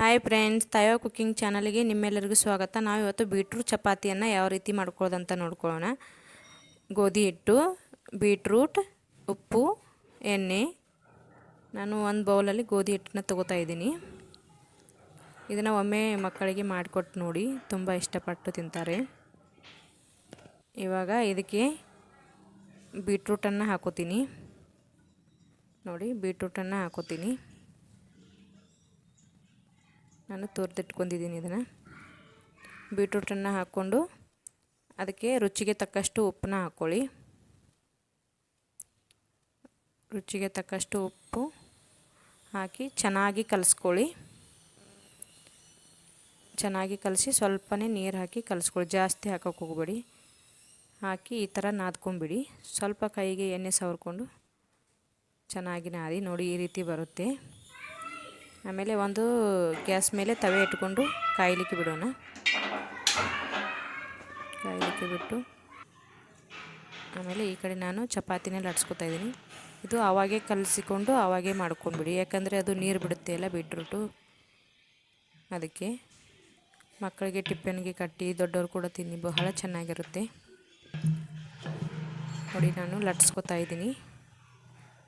Hi friends ತಾಯೋ cooking ಚಾನಲ್ಗೆ ನಿಮ್ಮೆಲ್ಲರಿಗೂ ಸ್ವಾಗತ. ನಾವು ಇವತ್ತು ಬೀಟ್ರೂಟ್ ಚಪಾತಿಯನ್ನು ಯಾವ ರೀತಿ ಮಾಡ್ಕೊಳ್ಳೋದಂತ ನೋಡ್ಕೊಳ್ಳೋಣ. ಗೋಧಿ ಹಿಟ್ಟು ಬೀಟ್ರೂಟ್ ಉಪ್ಪು, ಎಣ್ಣೆ. ನಾನು ಒಂದು ಬೌಲಲ್ಲಿ ಗೋಧಿ ಹಿಟ್ಟನ್ನ ತೊಗೋತಾ ಇದ್ದೀನಿ. ಇದನ್ನು ಒಮ್ಮೆ ಮಕ್ಕಳಿಗೆ ಮಾಡಿಕೊಟ್ಟು ನೋಡಿ, ತುಂಬ ಇಷ್ಟಪಟ್ಟು ತಿಂತಾರೆ. ಇವಾಗ ಇದಕ್ಕೆ ಬೀಟ್ರೂಟನ್ನು ಹಾಕೋತೀನಿ. ನೋಡಿ ಬೀಟ್ರೂಟನ್ನು ಹಾಕೋತೀನಿ. ನಾನು ತುರಿದಿಟ್ಕೊಂಡಿದ್ದೀನಿ ಇದನ್ನು. ಬೀಟ್ರೂಟನ್ನು ಹಾಕ್ಕೊಂಡು ಅದಕ್ಕೆ ರುಚಿಗೆ ತಕ್ಕಷ್ಟು ಉಪ್ಪನ್ನ ಹಾಕ್ಕೊಳ್ಳಿ ರುಚಿಗೆ ತಕ್ಕಷ್ಟು ಉಪ್ಪು ಹಾಕಿ ಚೆನ್ನಾಗಿ ಕಲಿಸ್ಕೊಳ್ಳಿ. ಚೆನ್ನಾಗಿ ಕಲಸಿ ಸ್ವಲ್ಪನೇ ನೀರು ಹಾಕಿ ಕಲಿಸ್ಕೊಳ್ಳಿ. ಜಾಸ್ತಿ ಹಾಕೋಕೆ ಹೋಗಬೇಡಿ. ಹಾಕಿ ಈ ಥರ ನಾದ್ಕೊಂಬಿಡಿ. ಸ್ವಲ್ಪ ಕೈಗೆ ಎಣ್ಣೆ ಸವರ್ಕೊಂಡು ಚೆನ್ನಾಗಿ ನಾದಿ ನೋಡಿ ಈ ರೀತಿ ಬರುತ್ತೆ. ಆಮೇಲೆ ಒಂದು ಗ್ಯಾಸ್ ಮೇಲೆ ತವೆ ಇಟ್ಕೊಂಡು ಕಾಯಲಿಕ್ಕೆ ಬಿಡೋಣ. ಕಾಯಲಿಕ್ಕೆ ಬಿಟ್ಟು ಆಮೇಲೆ ಈ ಕಡೆ ನಾನು ಚಪಾತಿನೇ ಲಟ್ಸ್ಕೊತಾ ಇದ್ದೀನಿ. ಇದು ಆವಾಗೆ ಕಲಸಿಕೊಂಡು ಆವಾಗೆ ಮಾಡ್ಕೊಂಡ್ಬಿಡಿ ಯಾಕಂದರೆ ಅದು ನೀರು ಬಿಡುತ್ತೆ ಎಲ್ಲ ಬೀಟ್ರೂಟು. ಅದಕ್ಕೆ ಮಕ್ಕಳಿಗೆ ಟಿಫನ್ಗೆ ಕಟ್ಟಿ ದೊಡ್ಡವರು ಕೂಡ ತಿನ್ನಿ. ಬಹಳ ಚೆನ್ನಾಗಿರುತ್ತೆ. ನೋಡಿ, ನಾನು ಲಟ್ಸ್ಕೊತಾ ಇದ್ದೀನಿ.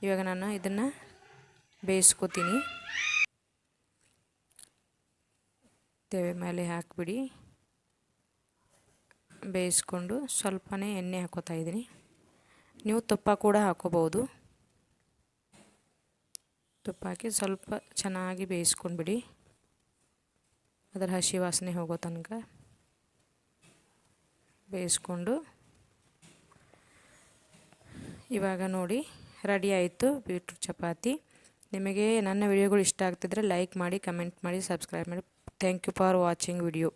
ಇವಾಗ ನಾನು ಇದನ್ನು ಬೇಯಿಸ್ಕೊತೀನಿ. ತೆವೆ ಮೇಲೆ ಹಾಕಿಬಿಡಿ. ಬೇಯಿಸ್ಕೊಂಡು ಸ್ವಲ್ಪನೇ ಎಣ್ಣೆ ಹಾಕೋತಾ ಇದ್ದೀನಿ. ನೀವು ತುಪ್ಪ ಕೂಡ ಹಾಕೋಬೋದು ತುಪ್ಪ ಹಾಕಿ ಸ್ವಲ್ಪ ಚೆನ್ನಾಗಿ ಬೇಯಿಸ್ಕೊಂಡ್ಬಿಡಿ. ಅದರ ಹಸಿ ವಾಸನೆ ಹೋಗೋ ತನಕ ಬೇಯಿಸ್ಕೊಂಡು. ಇವಾಗ ನೋಡಿ, ರೆಡಿ ಆಯಿತು ಬೀಟ್ರೂಟ್ ಚಪಾತಿ. ನಿಮಗೆ ನನ್ನ ವಿಡಿಯೋಗಳು ಇಷ್ಟ ಆಗ್ತಿದ್ರೆ ಲೈಕ್ ಮಾಡಿ ಕಮೆಂಟ್ ಮಾಡಿ ಸಬ್ಸ್ಕ್ರೈಬ್ ಮಾಡಿ. Thank you for watching video